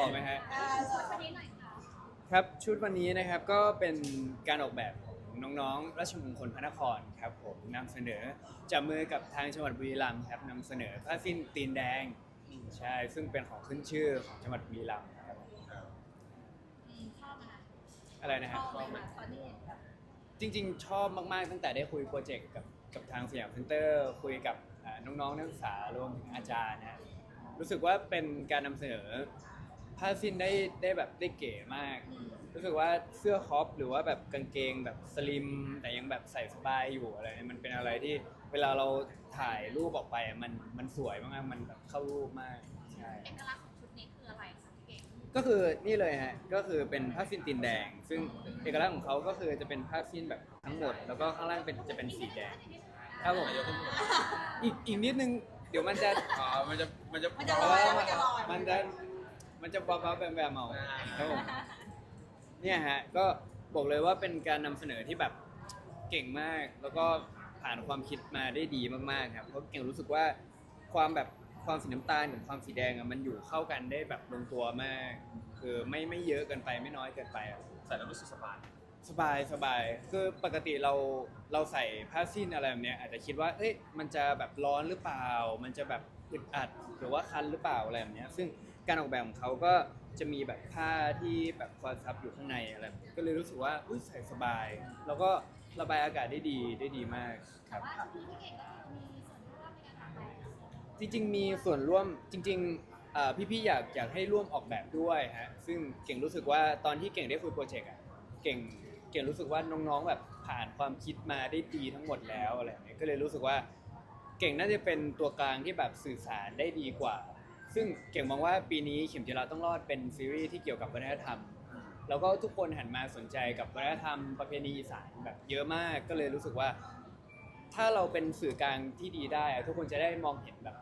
อไหมฮะเออวันนี้หน่อยค่ะครับชุดวันนี้นะครับก็เป็นการออกแบบของน้องๆราชมงคลพระนครครับผมนำเสนอจับมือกับทางจังหวัดบุรีรัมย์ครับนำเสนอผ้าสิ้นตีนแดงใช่ซึ่งเป็นของขึ้นชื่อของจังหวัดบุรีรัมย์ครับอืมชอบไหมคะอะไรนะชฮะอบไหมคะตอนนี้แบบจริงๆ ชอบมากๆตั้งแต่ได้คุยโปรเจกต์กับกับทางสยามเซ็นเตอร์คุยกับอ่าน้องๆนักศึกษารวมถึงอาจารย์นะรู้สึกว่าเป็นการนำเสนอ ผ้าสิ้นได้ได้แบบได้เก๋มากอืมรู้สึกว่าเสื้อคอปหรือว่าแบบกางเกงแบบสลิม แต่ยังแบบใส่สบายอยู่อะไรเนี่ยมันเป็นอะไรที่เวลาเราถ่ายรูปออกไปอะมันมันสวยมากๆมันแบบเข้ารูปมากใช่ เอกลักษณ์ของชุดนี้คืออะไรคะพี่เก่งก็คือนี่เลยฮะก็คือเป็นผ้าสิ้นตีนแดง ซึ่งเอกลักษณ์ของเขาก็คือจะเป็นผ้าสิ้นแบบทั้งหมด แล้วก็ข้างล่างเป็นจะเป็นสีแดงครับผมอีกอีกนิดนึงเดี๋ยวมันจะ อ๋อมันจะมันจะมันจะลอยมันจะลอย มันจะ มันจะบ้าๆแบมๆเอาอ่าครับผมเนี่ยฮะก็บอกเลยว่าเป็นการนำเสนอที่แบบเก่งมาก แล้วก็ผ่านความคิดมาได้ดีมากๆครับเพราะเก่งรู้สึกว่าความแบบความสีน้ำตาลกับความสีแดงอะมันอยู่เข้ากันได้แบบลงตัวมาก คือไม่ไม่เยอะเกินไปไม่น้อยเกินไปอะใส่แล้วรู้สึกสบาย สบายสบายคือปกติเราเราใส่ผ้าสิ้นอะไรแบบเนี้ยอาจจะคิดว่าเอ้ยมันจะแบบร้อนหรือเปล่า มันจะแบบอึดอัดหรือว่าคันหรือเปล่าอะไรแบบเนี้ยซึ่ง การออกแบบของเขาก็จะมีแบบผ้าที่แบบคอยซับอยู่ข้างในอะไรแบบนี้ก็เลยรู้สึกว่าอุ้ยใส่สบาย แล้วก็ระบายอากาศได้ดีได้ดีมากคแต่รับ ว่าชุดนี้พี่เก่งก็คือมีส่วนร่วมในการออกแบบจริงๆมีส่วนร่วมจริงๆเอ่อพี่ๆอยากอยากให้ร่วมออกแบบด้วยฮะซึ่งเก่งรู้สึกว่าตอนที่เก่งได้คุยโปรเจกต์อะเก่งเก่งรู้สึกว่าน้องๆแบบผ่านความคิดมาได้ดีทั้งหมดแล้วอะไรอย่างเงี้ยก็เลยรู้สึกว่าเก่งน่าจะเป็นตัวกลางที่แบบสื่อสารได้ดีกว่า ซึ่งเก่งมองว่าปีนี้เข็มจิราต้องรอดเป็นซีรีส์ที่เกี่ยวกับวัฒนธรรม แล้วก็ทุกคนหันมาสนใจกับวัฒนธรรมประเพณีอีสานแบบเยอะมากก็เลยรู้สึกว่า ถ้าเราเป็นสื่อกลางที่ดีได้อะทุกคนจะได้มองเห็นแบบ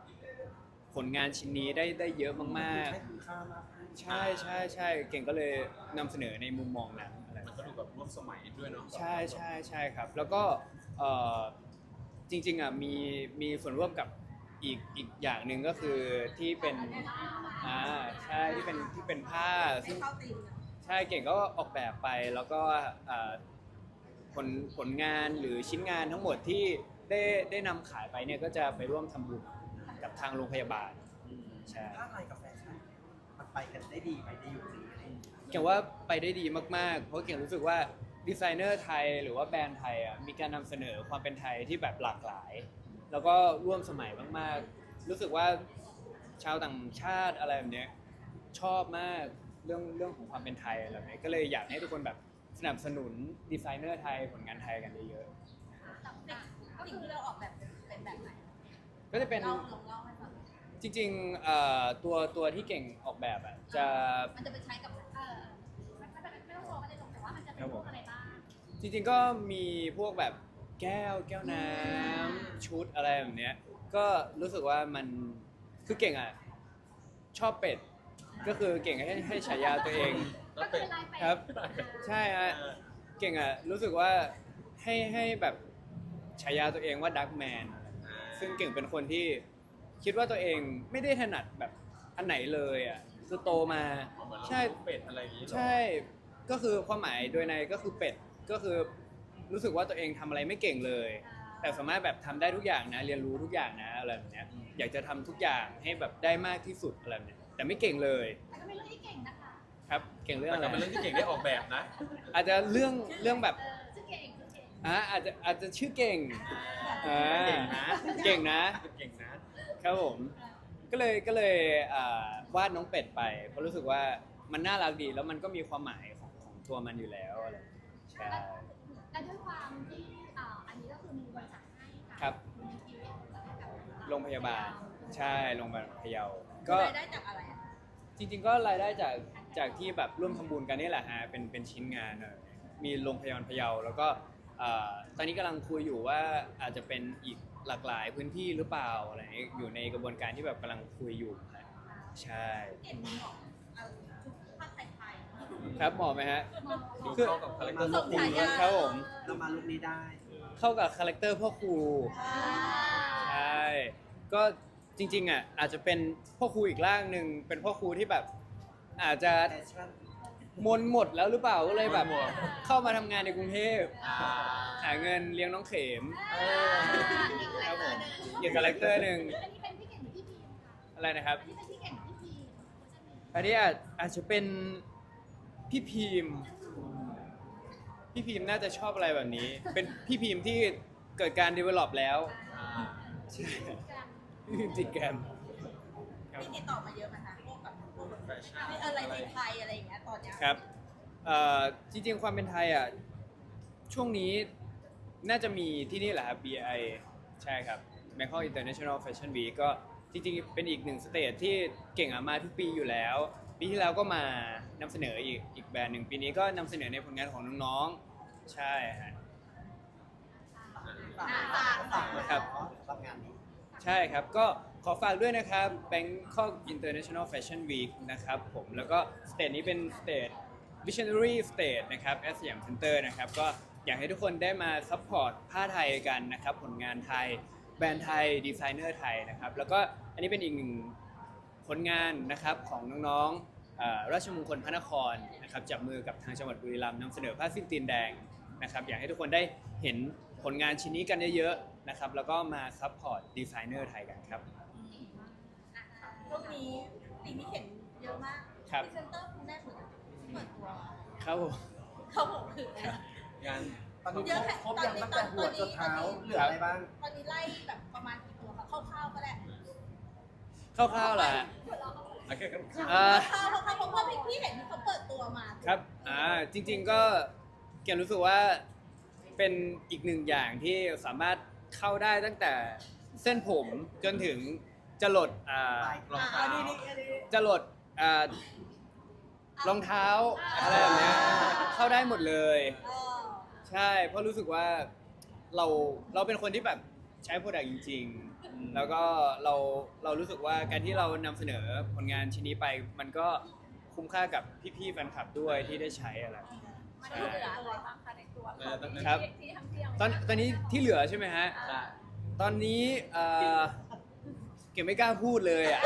ผลงานชิ้นนี้ได้ได้เยอะมากให้คุณค่ามากขึ้นๆ ใช่ใช่ใช่เก่งก็เลยนำเสนอในมุมมองนั้นอะไร มันก็ดูแบบร่วมสมัยด้วยเนาะใช่ใช่ใช่ครับ แล้วก็เอ่อจริงๆอะมีมีส่วนร่วมกับ อีกอีกอย่างหนึ่งก็คือที่เป็นอ่าใช่ที่เป็นที่เป็นผ้าให้ซึ่ง เข้าตีมอะใช่เก่งก็ออกแบบไปแล้วก็เอ่อผลผลงานหรือชิ้นงานทั้งหมดที่ได้ได้นำขายไปเนี่ยก็จะไปร่วมทำบุญกับทางโรงพยาบาลใช่ผ้าไทยกับแฟชั่นมันไปกันได้ดีไปได้อยู่ดีอะไรอย่างเงี้ยเก่งว่าไปได้ดีมากๆ เพราะเก่งรู้สึกว่าดีไซเนอร์ไทยหรือว่าแบรนด์ไทยอะมีการนำเสนอความเป็นไทยที่แบบหลากหลาย แล้วก็ร่วมสมัยมากๆ รู้สึกว่าชาวต่างชาติอะไรแบบเนี้ยชอบมากเรื่องเรื่องของความเป็นไทยอะไรแบบเนี้ยก็เลยอยากให้ทุกคนแบบสนับสนุนดีไซเนอร์ไทยผลงานไทยกันเยอะก็คือเราออกแบบเป็นแบบไหนๆก็จะเป็นเราลองเล่าให้ฟังจริงๆเอ่อตัวตัวที่เก่งออกแบบอะจะ มันจะไปใช้กับเออไม่ไม่ไม่ไม่ต้องรอไม่ได้ลงแต่ว่ามันจะเป็นพวกอะไรบ้างจริงๆก็มีพวกแบบ แก้วแก้วน้ำชุดอะไรแบบเนี้ย ก็รู้สึกว่ามันคือเก่งอะชอบเป็ด ก็คือเก่งให้ให้ฉายาตัวเองแล้วก็เป็คืนอลายเป็ดครับ ใช่ฮะเออเก่งอะรู้สึกว่าให้ให้แบบฉายาตัวเองว่าดักแมนซึ่งเก่งเป็นคนที่คิดว่าตัวเองไม่ได้ถนัดแบบอันไหนเลยอะคือโตมาอ๋อเหมือนเราใช่ เป็ดอะไรอย่างงี้เหรอ ใช่ ก็คือความหมายโดยในก็คือเป็ด ก็คือ รู้สึกว่าตัวเองทำอะไรไม่เก่งเลย แต่สามารถแบบทำได้ทุกอย่างนะ เรียนรู้ทุกอย่างนะอะไรแบบเนี้ยอยากจะทำทุกอย่างให้แบบได้มากที่สุดอะไรแบบเนี้ยแต่ไม่เก่งเลยแต่ก็เป็นเรื่องที่เก่งนะคะครับเก่งเรื่องแต่อะไรก็เป็นเรื่องที่เก่งได้ออกแบบนะอาจจะเรื่องเรื่องแบบเออชื่อเก่งชื่อเก่งอะอาจจะอาจจะชื่อเก่งอ่าเก่งนะเก่งนะ เก่งนะ ครับผม ก็เลยก็เลยอ่าวาดน้องเป็ดไปเพราะรู้สึกว่ามันน่ารักดีแล้วมันก็มีความหมายของของตัวมันอยู่แล้วอะไรอย่างเงี้ยใช่ และด้วยความที่อ่าอันนี้ก็คือมีบริษัทให้ค่ะครับมีทีวีจะให้กับโรงพยาบาล ใช่โรงพยาบาลพะเยา ก็รายได้จากอะไรอะจริง ๆ ก็รายได้จากจากที่แบบร่วมทำบุญกันนี่แหละฮะเป็นเป็นชิ้นงานเออมีโรงพยาบาลพะเยา แล้วก็เอ่อตอนนี้กำลังคุยอยู่ว่าอาจจะเป็นอีกหลากหลายพื้นที่หรือเปล่าอะไรอย่างเงี้ยอยู่ในกระบวนการที่แบบกำลังคุยอยู่ฮะใช่ เห็นมีบอ ครับเหมาะไหมฮะ ดูเข้ากับคาแรคเตอร์ส่งฉายา ครับผม เรามาลุคนี้ได้ เข้ากับคาแรคเตอร์พ่อครูอ่าใช่ก็จริงๆอะอาจจะเป็นพ่อครูอีกร่างหนึ่งเป็นพ่อครูที่แบบ อาจจะแฟชั่นมนหมดแล้วหรือเปล่าก็เลยแบบหมด เข้ามาทำงานในกรุงเทพอ่าหาเงินเลี้ยงน้องเข็มเออครับผมอีกคาแรคเตอร์หนึ่งอันนี้เป็นพี่เก่งหรือพี่พีมคะอะไรนะครับ อันนี้เป็นพี่เก่งหรือพี่พีมอันนี้อาจอาจจะเป็น พี่พีมพี่พีมน่าจะชอบอะไรแบบนี้ เป็นพี่พีมที่เกิดการ develop แล้วอ่าใช่พี่พีมติดแกรมครับมีติดต่อมาเยอะไหมคะพวกแบบพวกแบบแฟชั่นอะไรไทยๆอะไรอย่างเงี้ยตอนเนี้ยครับเอ่อจริงๆ ความเป็นไทยอะ ช่วงนี้น่าจะมีที่นี่แหละครับ BI ใช่ครับ Bangkok International Fashion Week ก็จริงๆ เป็นอีกหนึ่งสเตจที่เก่งอะมาทุกปีอยู่แล้ว ปีที่แล้วก็มานำเสนออีกอีกแบรนด์หนึ่งปีนี้ก็นำเสนอในผลงานของน้องๆ ใช่ฮะ ฝากฝากฝากครับ รับงานนี้ ใช่ครับ ก็ขอฝากด้วยนะครับ Bangkok International Fashion Week นะครับผม แล้วก็สเตจนี้เป็นสเตจ Visionary Stage นะครับ s สยามเซ็นเตอร์นะครับ ก็อยากให้ทุกคนได้มาซัพพอร์ตผ้าไทยกันนะครับ ผลงานไทย แบรนด์ไทย ดีไซเนอร์ไทยนะครับ แล้วก็อันนี้เป็นอีกหนึ่ง ผลงานนะครับของน้องๆเอ่อราชมงคลพระนครนะครับจับมือกับทางจังหวัดบุรีรัมย์นำเสนอผ้าสิ้นตีนแดงนะครับอยากให้ทุกคนได้เห็นผลงานชิ้นนี้กันเยอะๆนะครับแล้วก็มาซัพพอร์ตดีไซเนอร์ไทยกันครับ ช่วงนี้สิ่งที่เห็นเยอะมากครับ พรีเซนเตอร์คุณแม่เหมือนเปิดตัวครับผม เขาบอกคือ งานตอนนี้เยอะแค่ครบยังตอนนี้ตั้งแต่หัวจนเท้าตอนนี้เหลืออะไรบ้าง ตอนนี้ไล่แบบประมาณกี่ตัวคะคร่าวๆก็ได้ คร่าวๆแหละโอเคครับอ่าคร่าวๆคร่าวๆเพราะว่าพี่เห็นที่เขาเปิดตัวมา ครับ อ่า จริง ๆ ก็เกียรรู้สึกว่าเป็นอีกหนึ่งอย่างที่สามารถเข้าได้ตั้งแต่เส้นผมจนถึงจะหลด อ่า รองเท้าอันนี้นี่อันนี้จะหลด อ่า รองเท้าอะไรแบบเนี้ยเข้าได้หมดเลย เออใช่ เพราะรู้สึกว่าเราเราเป็นคนที่แบบใช้โปรดักต์จริงๆ แล้วก็เราเรารู้สึกว่าการที่เรานำเสนอผลงานชิ้นนี้ไป มันก็คุ้มค่ากับพี่ๆแฟนคลับด้วยที่ได้ใช้อะไร มันเหลืออะไรบ้างคะในตัวเออต้องครับ ที่ทั้งเที่ยวตอนตอนนี้ที่เหลือใช่ไหมฮะใช่ตอนนี้เอ่อเก่งไม่กล้าพูดเลยอะ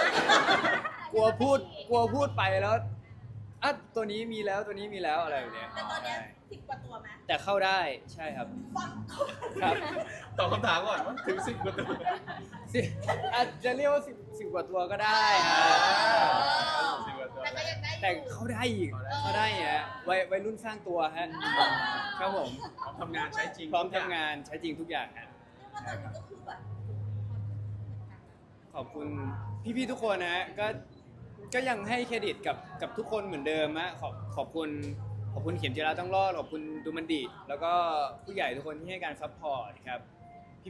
กลัวพูดกลัวพูดไปแล้วอะตัวนี้มีแล้วตัวนี้มีแล้วอะไรแบบเนี้ยแต่ตอนเนี้ยใช่ สิบกว่าตัวไหมแต่เข้าได้ใช่ครับ ฟังก่อนครับ ตอบคำถามก่อนว่าถึงสิบกว่าตัว สิอาจจะเรียกว่าสิบสิบกว่าตัวก็ได้ฮะสิบกว่าตัว แต่ก็ยังได้อยู่แต่เข้าได้อีกเข้าได้ฮะวัยวัยรุ่นสร้างตัวฮะครับผมพร้อมทำงานใช้จริงพร้อมทำงานใช้จริงทุกอย่างฮะ เรียกว่าตอนนี้ก็คือแบบขอบคุณพี่ๆทุกคนนะฮะก็ก็ยังให้เครดิตกับกับทุกคนเหมือนเดิมฮะขอบขอบคุณ ขอบคุณเข็มจิราต้องรอดขอบคุณดูมันดิแล้วก็ผู้ใหญ่ทุกคนที่ให้การซัพพอร์ตครับ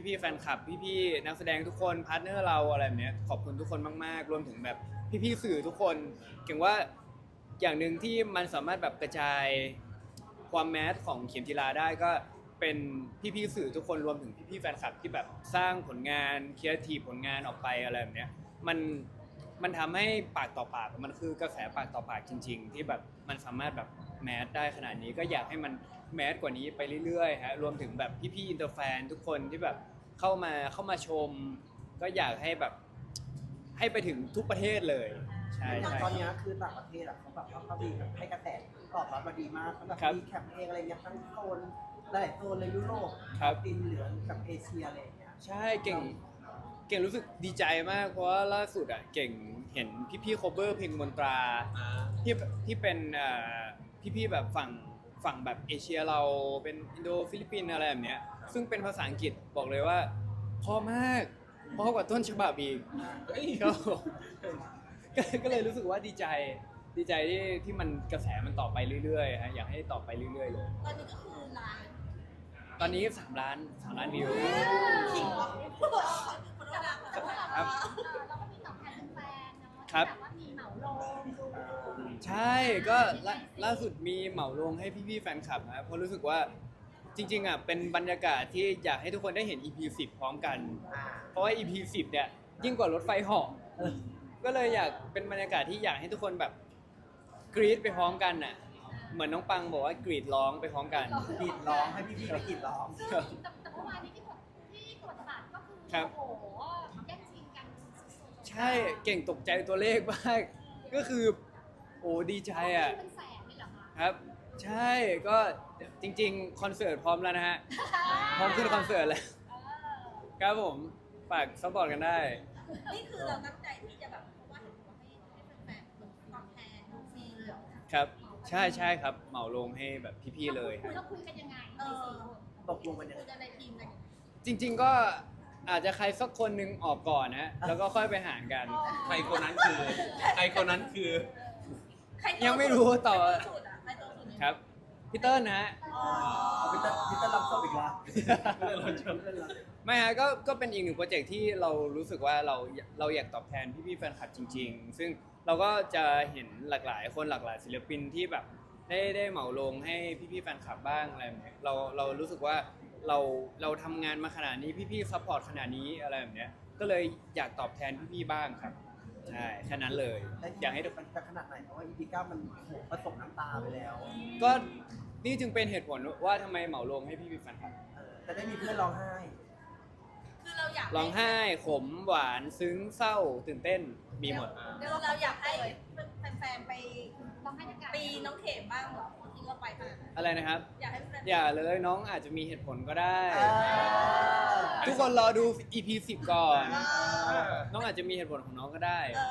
พี่ๆแฟนคลับ พี่ๆนักแสดงทุกคนพาร์ทเนอร์เราอะไรแบบเนี้ยขอบคุณทุกคนมากๆ รวมถึงแบบพี่ๆสื่อทุกคนเก่งว่าอย่างหนึ่งที่มันสามารถแบบกระจายความแมสของเข็มจิราได้ก็เป็นพี่ๆสื่อทุกคนรวมถึงพี่ๆแฟนคลับที่แบบสร้างผลงานเคียร์ทีผลงานออกไปอะไรแบบเนี้ยมันมันทำให้ปากต่อปากมันคือกระแสปากต่อปากจริง ๆ ที่แบบมันสามารถแบบ แมสได้ขนาดนี้ก็อยากให้มันแมสกว่านี้ไปเรื่อยๆฮะรวมถึงแบบพี่ๆอินเตอร์แฟนทุกคนที่แบบเข้ามาเข้ามาชม ก็อยากให้แบบให้ไปถึงทุกประเทศเลยใช่ใช่ ตอนเนี้ยคือต่างประเทศอะเขาแบบว่าเขามีแบบให้กระแสตอบรับมาดีมากเขาแบบครับมีแคมเปญอะไรเงี้ยทั้งโซนหลายๆโซนเลยยุโรปครับ จีนเหลืองกับเอเชียอะไรอย่างเงี้ยใช่เก่งเก่งรู้สึกดีใจมากเพราะว่าล่าสุดอะเก่งเห็นพี่ๆ cover เพลงมนตราอ่าที่ที่เป็นเอ่อ พี่ๆแบบฝั่งฝั่งแบบเอเชียเราเป็นอินโดฟิลิปปินส์อะไรแบบเนี้ยซึ่งเป็นภาษาอังกฤษบอกเลยว่าเพอมากเพอกว่าต้นฉบับอีกเฮ้ยก็ก็ก็เลยรู้สึกว่าดีใจดีใจที่ที่มันกระแสมันต่อไปเรื่อยๆฮะอยากให้ต่อไปเรื่อยๆเลยตอนนี้ก็คือร้านตอนนี้3ล้าน3ล้านวิวขิงวะขอโทษนะครับเราก็มีตอบแทนแฟนๆเนาะครับแบบว่ามีเหมาลงดู ใช่ก็ล่าล่าสุดมีเหมาลงให้พี่ๆแฟนคลับนะเพราะรู้สึกว่าจริงๆอะเป็นบรรยากาศที่อยากให้ทุกคนได้เห็น EP 10พร้อมกัน อ่าเพราะว่า EP 10เนี่ยยิ่งกว่ารถไฟเหาะก็เลยอยากเป็นบรรยากาศที่อยากให้ทุกคนแบบกรี๊ดไปพร้อมกันน่ะ เหมือนน้องปังบอกว่ากรีดร้องไปพร้อมกัน กรีดร้องให้พี่ๆไปกรีดร้อง ซึ่งแต่แต่เมื่อวานนี้ที่ผมที่ตรวจบัตรก็คือครับ โอ้โหแย่งชิงกันสุดๆใช่เก่งตกใจตัวเลขมาก ก็คือ โอ้ดีใจอะ เป็นแสนเลยเหรอคะครับ ใช่ก็จริง ๆ คอนเสิร์ตพร้อมแล้วนะฮะ พร้อมขึ้นคอนเสิร์ตแล้วครับผม ฝากซัพพอร์ตกันได้ นี่คือเราตั้งใจที่จะแบบเพราะว่าเห็นว่าให้ให้แฟนๆตอบแทนดูฟรีเลยเหรอครับ ใช่ใช่ครับ เหมาลงให้แบบพี่ๆเลยคุฮะ ยแล้วคุยกันยังไงเออตกลงกันยังคุไง ยกันในทีมกันจริง ๆ ก็อาจจะใครสักคนหนึงออกก่อนนะ แล้วก็ค่อยไปหารกัน ใครคนนั้นคือ ใครคนนั้นคือ ใครโตยังไม่รู้ต่อ ใครโตสุดอะใครโตสุดเนี่ยครับพี่เติ้ลนะฮะ อ๋อเอาพี่เต้ลพี่เต้ลรับศพอีกละเราชมพี่เต้ลรับไม่ฮะก็ก็เป็นอีกหนึ่งโปรเจกต์ที่เรารู้สึกว่าเราเราอยากตอบแทนพี่ๆแฟนคลับจริง ๆ ซึ่งเราก็จะเห็นหลากหลายคนหลากหลายศิลปินที่แบบได้ได้เหมาลงให้พี่ๆแฟนคลับบ้างอะไรแบบเนี้ยเราเรารู้สึกว่าเราเราทำงานมาขนาดนี้พี่ๆซัพพอร์ตขนาดนี้อะไรแบบเนี้ยก็เลยอยากตอบแทนพี่ๆบ้างครับ ใช่แค่นั้นเลยและอยากให้ทุกมันจะขนาดไหนเพราะว่า EP 9มันโหผสมน้ำตาไปแล้วก็นี่จึงเป็นเหตุผลว่าทำไมเหมาลงให้พี่ๆแฟนคลับเออจะได้มีเพื่อนร้องไห้ คือเราอยากร้องไห้ขมหวานซึ้งเศร้าตื่นเต้นมีหมด เดี๋ยวเราอยากให้แฟนๆไปลองให้ด้วยกันปีน้องเข็มบ้างเหรอที่ เราไปขนาดนั้นอะไรนะครับ อยากให้แฟนๆอย่าเลยน้องอาจจะมีเหตุผลก็ได้ เออ ทุกคนรอดู EP 10 ก่อน เออ น้องอาจจะมีเหตุผลของน้องก็ได้ เอ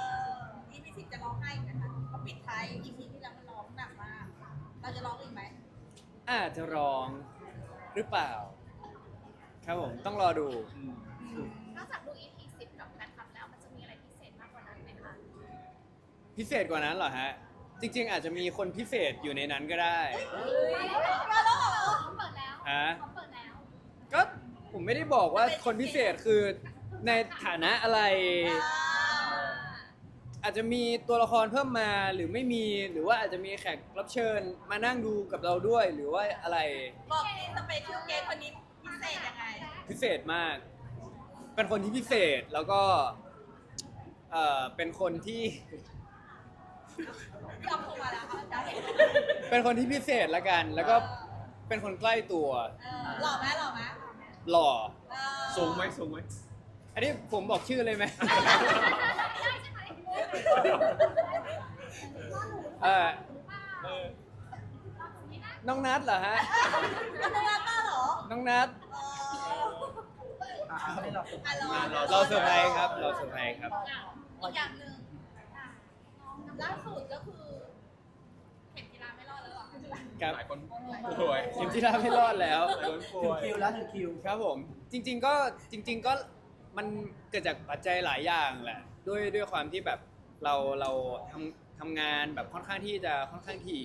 อ EP สิบจะร้องไห้อีกนะคะเพราะปิดท้าย EP ที่แล้วมันร้องหนักมากเราจะร้องอีกไหมอาจจะร้องหรือเปล่า ครับผมต้องรอดู นอกจากดู EP 10กับแฟนคลับแล้วมันจะมีอะไรพิเศษมากกว่านั้นไหมคะพิเศษกว่านั้นเหรอฮะ จริง ๆ อาจจะมีคนพิเศษอยู่ในนั้นก็ได้มาแล้วเหรอเขาเปิดแล้วฮะเขาเปิดแล้ว ก็ผมไม่ได้บอกว่าคนพิเศษคือในฐานะอะไร อาจจะมีตัวละครเพิ่มมาหรือไม่มีหรือว่าอาจจะมีแขกรับเชิญมานั่งดูกับเราด้วย หรือว่าอะไรบอกที่สเปเชียลเกสคนนี้พิเศษยังไง พิเศษมาก เป็นคนที่พิเศษแล้วก็เอ่อเป็นคนที่ ยอมโทรมาแล้วค่ะอาจารย์เป็นคนที่พิเศษละกัน แล้วก็เป็นคนใกล้ตัว เออหล่อไหมหล่อไหมหล่อ เออสูงไหมสูงไหมอันนี้ผมบอกชื่อเลยไหมได้ใช่ไหมเอ่อเออน้องนัทเหรอฮะ อันนั้นป้าเหรอน้องนัทเอออะให้เราฝึกอะรอ เราเซอร์ไพรส์ครับ เราเซอร์ไพรส์ครับ อีกอย่างหนึ่งล่าสุดก็คือเข็มกีฬาไม่รอดแล้วเหรอ ครับ หลายคนป่วย ทีมที่ทำให้รอดแล้ว หลายคนถึป่งวย คิวแล้วถึงคิว ครับผมจริง ๆก็จริง ๆก็มันเกิดจากปัจจัยหลายอย่างแหละด้วยด้วยความที่แบบเราเราทำทำงานแบบค่อนข้างที่จะค่อนข้างถี่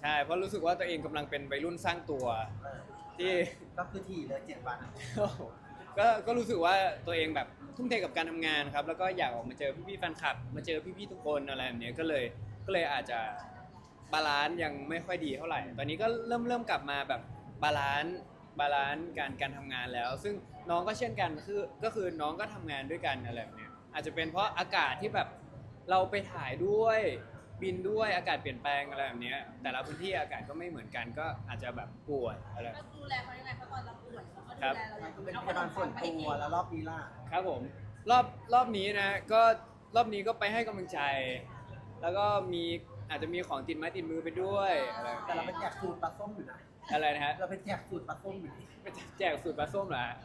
ใช่เพราะรู้สึกว่าตัวเองกำลังเป็นวัยรุ่นสร้างตัวเออที่ ก็คือถี่เลยเจ็ดวันก็ก็รู้สึกว่าตัวเองแบบทุ่มเทกับการทำงานครับ แล้วก็อยากออกมาเจอพี่ๆแฟนคลับ มาเจอพี่ๆทุกคนอะไรแบบเนี้ยก็เลยก็เลยอาจจะ บาลานซ์ยังไม่ค่อยดีเท่าไหร่ ตอนนี้ก็เริ่มเริ่มกลับมาแบบบาลานซ์บาลานซ์การการทำงานแล้ว ซึ่งน้องก็เช่นกันคือก็คือน้องก็ทำงานด้วยกันอะไรแบบเนี้ยอาจจะเป็นเพราะอากาศที่แบบเราไปถ่ายด้วยบินด้วยอากาศเปลี่ยนแปลงอะไรแบบเนี้ยแต่ละพื้นที่อากาศก็ไม่เหมือนกันก็อาจจะแบบป่วยอะไร ก็ดูแลเขายังไงเพราะตอนเราป่วยเราก็ดูครับแลเราอย่างเป็นเอาพยาบาลส่วนไปให้ตักิวนแล้วรอบนี้ล่ะครับผมรอบรอบนี้นะก็รอบนี้ก็ไปให้กำลังใจ แล้วก็มี อาจจะมีของติดไม้ติดมือไปด้วยอะไรแบบแต่เราไปนี้แจกสูตรปลาส้มอยู่นะอะไรนะฮะเราไปแจกสูตรปลาส้มอยู่นี่ไปแจกสูตรปลาส้มเหรอฮะ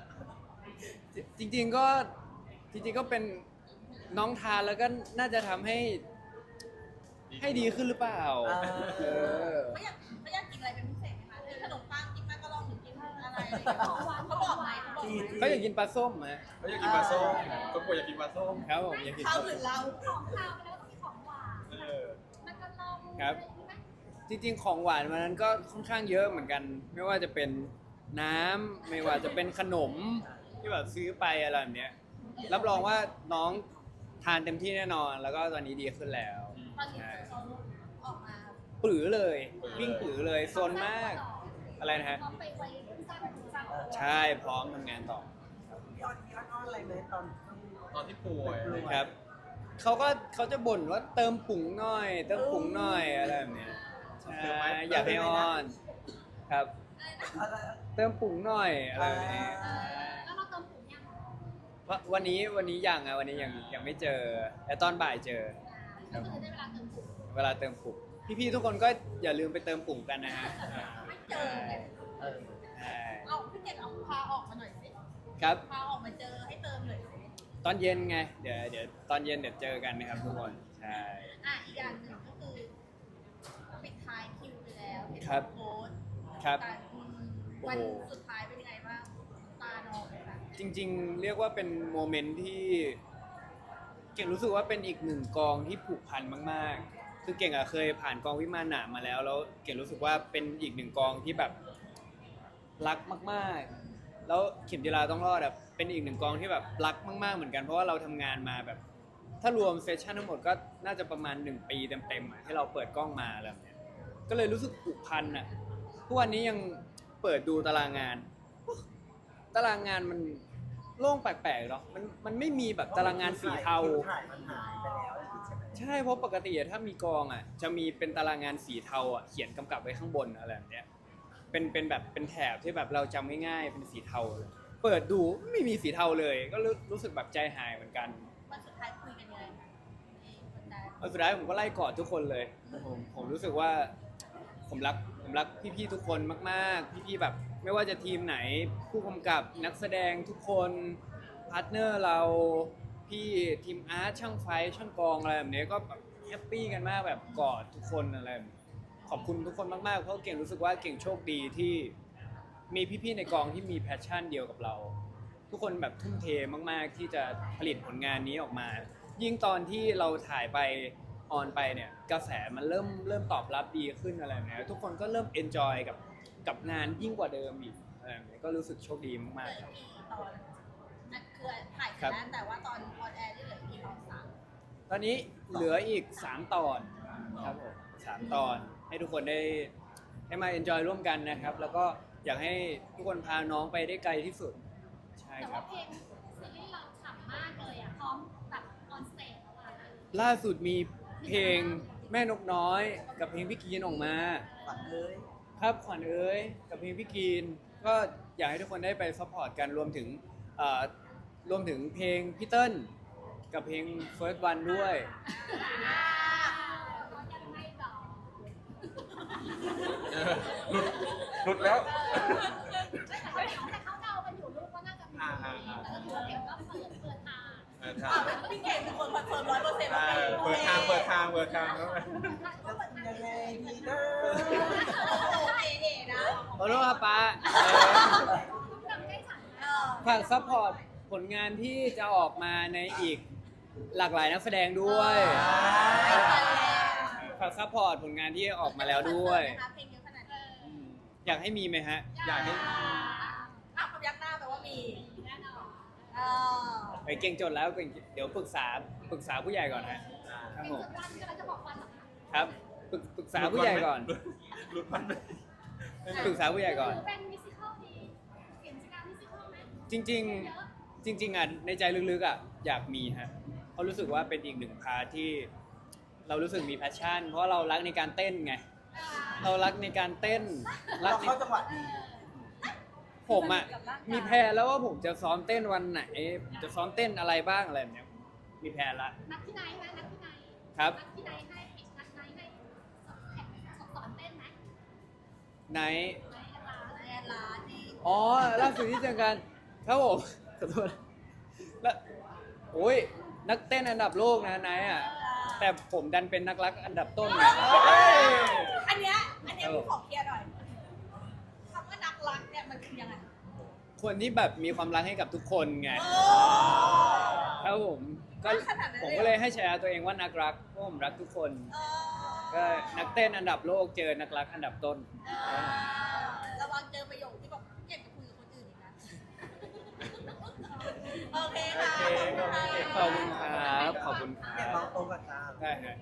จริง ๆก็จริงๆก็เป็นน้องทานแล้วก็น่าจะทำให้ ให้ดีขึ้นหรือเปล่าเออเขาอยากเขาอยากกินอะไรเป็นพิเศษไหมคะคือขนมปังกินมากก็ลองหรือกินอะไรอะไรอย่างเงี้ยเขาบอกไหมเขาบอกไหมเขาอยากกินปลาส้มฮะเขาอยากกินปลาส้มคนป่วยอยากกินปลาส้มครับผมอยากกินเขาปลาหรืส้อมเราของคาว ครับ จริงๆของหวานวันนั้นก็ค่อนข้างเยอะเหมือนกัน ไม่ว่าจะเป็นน้ำไม่ว่าจะเป็นขนมที่แบบซื้อไปอะไรแบบเนี้ยรับรองว่าน้องทานเต็มที่แน่นอน แล้วก็ตอนนี้ดีขึ้นแล้วตอนนี้เขาออกมาปรือเลย วิ่งปรือเลยโซนมาก อะไรนะฮะพร้อมไปไว้สร้างสร้างใช่พร้อมทำงานต่อพี่ออนพี่ออนอ้อนอะไรไหมตอน ตอนที่ป่วย ครับ เขาก็เขาจะบ่นว่าเติมปุ๋งหน่อย เติมปุ๋งหน่อยอะไรแบบเนี้ยใช่อยากให้อ้อนครับอะไรเติมปุ๋งหน่อยอะไรแบบนี้แล้วเราเติมผงยังเพราะวันนี้วันนี้ยังอะวันนี้ยังยังไม่เจอ แต่ตอนบ่ายเจอก็คือได้เวลาเติมผงเวลาเติมปุ่มพี่ๆทุกคนก็อย่าลืมไปเติมปุ่มกันนะฮะไม่เจอไงเออใช่เอาพี่เก่งเอาพาออกมาหน่อยสิครับพาออกมาเจอให้เติมหน่อยสิ ตอนเย็นไง เดี๋ยวเดี๋ยวตอนเย็นเดี๋ยวเจอกันนะครับทุกคน ใช่ อะอีกอย่างหนึ่งก็คือปิดท้ายคิวไปแล้วเห็นครับโพสต์ครับการอืมโอ้โห วันสุดท้ายเป็นยังไงบ้างตาน้องเลยค่ะจริงๆ เรียกว่าเป็นโมเมนต์ที่เก่งรู้สึกว่าเป็นอีกหนึ่งกองที่ผูกพันมากๆ คือเก่งอะเคยผ่านกองวิมานหนามมาแล้ว แล้วเก่งรู้สึกว่าเป็นอีกหนึ่งกองที่แบบรักมากๆ แล้วเข็มจีราต้องรอดอะเป็นอีกหนึ่งกองที่แบบรักมาก ๆเหมือนกันเพราะว่าเราทำงานมาแบบ ถ้ารวมเซสชันทั้งหมดก็น่าจะประมาณหนึ่งปีเต็มๆอะที่เราเปิดกล้องมาแล้วเนี่ยก็เลยรู้สึกผูกพันอะทุกวันนี้ยังเปิดดูตารางงาน ตารางงานมันโล่งแปลกๆเนาะมันมันไม่มีแบบตารางงานสีเทาถ่ายมันหายไปแล้วอะไรอย่างงี้ใช่ไหมใช่เพราะปกติอะถ้ามีกองอะจะมีเป็นตารางงานสีเทาอะเขียนกำกับไว้ข้างบนอะไรแบบเนี้ย เป็นเป็นแบบเป็นแถบที่แบบเราจำง่ายๆเป็นสีเทาเลยเปิดดูไม่มีสีเทาเลย ก็รู้รู้สึกแบบใจหายเหมือนกันวันสุดท้ายคุยกันยังไงคะเองวันนั้นแล้วสุดท้ายผมก็ไล่กอดทุกคนเลยผมผมรู้สึกว่า ผมรักผมรักพี่ๆทุกคนมากๆ พี่ๆแบบ ไม่ว่าจะทีมไหน ผู้กำกับนักแสดงทุกคนพาร์ทเนอร์เราพี่ทีมอาร์ตช่างไฟช่างกองอะไรแบบนี้ก็แบบแฮปปี้กันมากแบบกอดทุกคนอะไรแบบนี้ ขอบคุณทุกคนมากๆ เพราะเก่งรู้สึกว่าเก่งโชคดีที่มีพี่ๆในกองที่มีแพชชั่นเดียวกับเรา ทุกคนแบบทุ่มเทมากๆ ที่จะผลิตผลงานนี้ออกมา ยิ่งตอนที่เราถ่ายไปออนไปเนี่ยกระแสมันเริ่มเริ่มตอบรับดีขึ้นอะไรแบบเนี้ยทุกคนก็เริ่มเอนจอยกับกับงานยิ่งกว่าเดิมอีกอะไรแบบเนี้ยก็รู้สึกโชคดีมากๆครับ ตอนอันคือถ่ายเสร็จแล้วแต่ว่าตอนออนแอร์ที่เหลือกี่ตอนสามตอนนี้เหลืออีก 3 ตอนครับผมสามตอน ให้ทุกคนได้ได้มาเอนจอยร่วมกันนะครับ แล้วก็อยากให้ทุกคนพาน้องไปได้ไกลที่สุด ใช่แต่ครัว่าบ เพลงซีรีส์เราฉ่ำมากเลยอะพร้อมแบบออนสเตจแล้วอะล่าสุดมีเพลงแม่นกน้อย กับเพลงพี่กีนออกมา ฝันเอ้ยครับขวัญเอ้ยกับเพลงพี่กีน ก็อยากให้ทุกคนได้ไปซัพพอร์ตกันรวมถึงเอ่อรวมถึงเพลงพี่เติ้ลกับเพลง First One ด้วย หลุดหลุดแล้ว แต่เขาแต่เขาเดากันอยู่ลูกว่าน่าจะมีแต่ก็ถือว่าเก่งก็เปิดเปิดทางเออทาอะพี่เก่งเป็นคนคอนเฟิร์มร้อยเปอร์เซ็นต์ใช่เปิดทางเปิดทางเปิดทางแล้วไงจะทำยังไงดีนะโอเคเอนะขอโทษครับป้าจำได้ฉันเออฝากซัพพอร์ตผลงานที่จะออกมาในอีกหลากหลายนักแสดงด้วย ฝากซัพพอร์ตผลงานที่ออกมาแล้วด้วยเพลงเยอะขนาดนี้อืมอยากให้มีไหมฮะ อยากให้อะคำยักหน้าแปลว่ามีแน่นอนเออไปเก่งจดแล้วเก่งเดี๋ยวปรึกษาปรึกษาผู้ใหญ่ก่อนฮะครับเป็นผมสุดรันก็เราจะบอกฟันหรอคะครับปรึกปรึกษาผู้ใหญ่ก่อนหลุดพันไปปรึกษาผู้ใหญ่ก่อน เป็นมิวสิควลดีเปลี่ยนจากการมิวสิควลไหมจริงๆจริงๆอะในใจลึกๆอะอยากมีฮะเพราะรู้สึกว่าเป็นอีกหนึ่งพาร์ทที่ เรารู้สึกมีแพชชั่น เพราะเรารักในการเต้นไง เรารักในการเต้นรัเรากในเข้าจังหวะดีผมอะมีแพลนแล้วว่าผมจะซ้อมเต้นวันไหน จะซ้อมเต้นอะไรบ้างอะไรแบบเนี้ยมีแพลนละนัดที่ไหนไหมนัดที่ไหนครับ นัดที่ไหนให้ปิดนัดไหนให้สอนแข่งสอนเต้นไหมไหนไหนร้านแอนลาที่อ๋อล่าสุดที่เจอกันครับผมขอโทษแล้วโอ้ยนักเต้นอันดับโลกนะนายอะ แต่ผมดันเป็นนักรักอันดับต้นนะอันเนี้ยอันเนี้ยพี่ขอเคลียร์หน่อยคำว่านักรักเนี่ยมันคือยังไงคนที่แบบมีความรักให้กับทุกคนไงเออครับผมก็ขนาดนั้นเลยเหรอผมก็เลยให้ฉายาตัวเองว่านักรักเพราะผมรักทุกคนเอก็อนักเต้นอันดับโลกเจอนักรักอันดับต้นเออระวังเจอประโยคที่บอกเก็บจะคุยกับคนอื่นอีกนะ โอเคค่ะโอเคขอบคุณค่ะ ขอบคุณครับ ขอบคุณครัเก็บบเราตรงกับตา ได้ฮะ